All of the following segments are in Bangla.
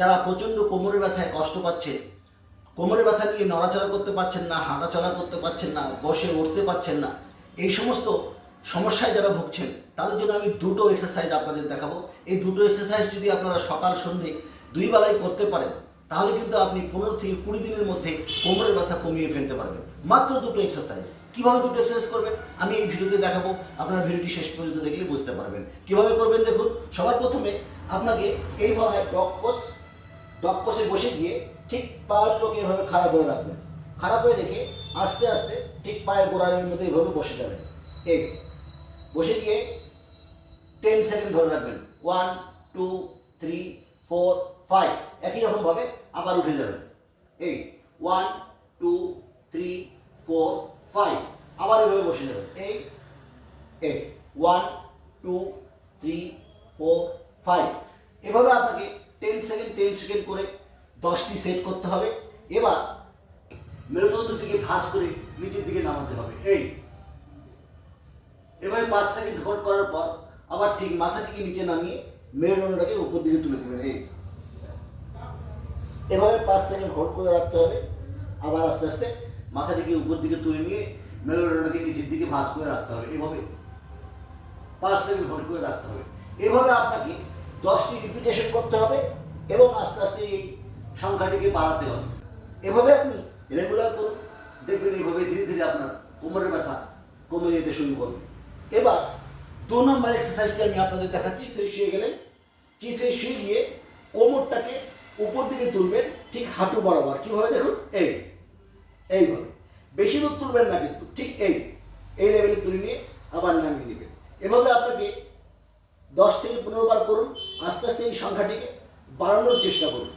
যারা প্রচণ্ড কোমরের ব্যথায় কষ্ট পাচ্ছেন কোমরের ব্যথা নিয়ে নড়াচড়া করতে পারছেন না, হাঁটাচলা করতে পারছেন না, বসে উঠতে পারছেন না, এই সমস্ত সমস্যায় যারা ভুগছেন, তাদের জন্য আমি দুটো এক্সারসাইজ আপনাদের দেখাবো। এই দুটো এক্সারসাইজ যদি আপনারা সকাল, সন্ধ্যে দুই বেলায় করতে পারেন, তাহলে কিন্তু আপনি পনেরো থেকে কুড়ি দিনের মধ্যে কোমরের ব্যথা কমিয়ে ফেলতে পারবেন। মাত্র দুটো এক্সারসাইজ কীভাবে দুটো এক্সারসাইজ করবেন? আমি এই ভিডিওতে দেখাবো, আপনার ভিডিওটি শেষ পর্যন্ত দেখলে বুঝতে পারবেন। কীভাবে করবেন দেখুন? সবার প্রথমে আপনাকে এইভাবে ডক পোস ডক বসে গিয়ে ঠিক পায়েরগুলোকে এভাবে খাড়া করে রাখবেন। খাড়া করে রেখে আস্তে আস্তে ঠিক পায়ের গোড়ালির মধ্যে এইভাবে বসে যাবেন। এই বসে গিয়ে টেন সেকেন্ড ধরে রাখবেন। One two three four five একই রকমভাবে আবার উঠে যাবেন। এই one two three four five আবার এভাবে বসে যাবেন। এই এই one two three four five এভাবে আপনাকে টেন সেকেন্ড টেন সেকেন্ড করে দশটি সেট করতে হবে। এবার মেরুদণ্ডটিকে ঘাস করে নিচের দিকে নামাতে হবে। এই। এভাবে পাঁচ সেকেন্ড হোল্ড করার পর আবার ঠিক মাথাটিকে নিচে নামিয়ে মেরুদণ্ডটাকে উপর দিকে তুলে দেবেন। এই। এভাবে পাঁচ সেকেন্ড হোল্ড করে রাখতে হবে। আবার আস্তে আস্তে মাথাটিকে উপর দিকে তুলে নিয়ে মেরুদণ্ডটাকে নিচের দিকে ভাঁজ করে রাখতে হবে। এভাবে পাঁচ সেকেন্ড হোল্ড করে রাখতে হবে। এভাবে আপনাকে দশটি রিপিটেশন করতে হবে এবং আস্তে আস্তে এই সংখ্যাটিকে বাড়াতে হবে। এভাবে আপনি রেগুলার করুন, দেখবেন এইভাবে ধীরে ধীরে আপনার কোমরের ব্যথা কমে যেতে শুরু করবে। এবার দু নম্বর এক্সারসাইজটি আমি আপনাদের দেখাচ্ছি চিত শুয়ে গেলেন চিত শুয়ে গিয়ে কোমরটাকে উপর দিকে তুলবেন, ঠিক হাঁটু বরাবর। কীভাবে দেখুন? এই, এইভাবে। বেশি দূর তুলবেন না কিন্তু, ঠিক এই এই লেভেলে তুলে নিয়ে আবার নামিয়ে দেবেন এভাবে আপনাকে দশ থেকে পনেরো বার করুন আস্তে আস্তে এই সংখ্যাটিকে বাড়ানোর চেষ্টা করুন।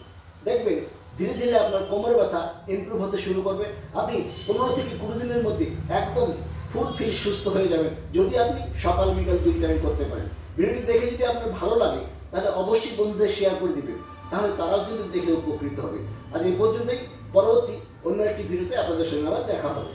দেখবেন, ধীরে ধীরে আপনার কোমরের ব্যথা ইমপ্রুভ হতে শুরু করবে। আপনি পনেরো থেকে কুড়ি দিনের মধ্যে একদম ফুল ফিট সুস্থ হয়ে যাবেন, যদি আপনি সকাল বিকাল দুই টাইম করতে পারেন। ভিডিওটি দেখে যদি আপনার ভালো লাগে, তাহলে অবশ্যই বন্ধুদের শেয়ার করে দিবেন। তাহলে তারাও কিন্তু দেখে উপকৃত হবে। আজ এই পর্যন্তই। পরবর্তী অন্য একটি ভিডিওতে আপনাদের সঙ্গে আবার দেখা হবে।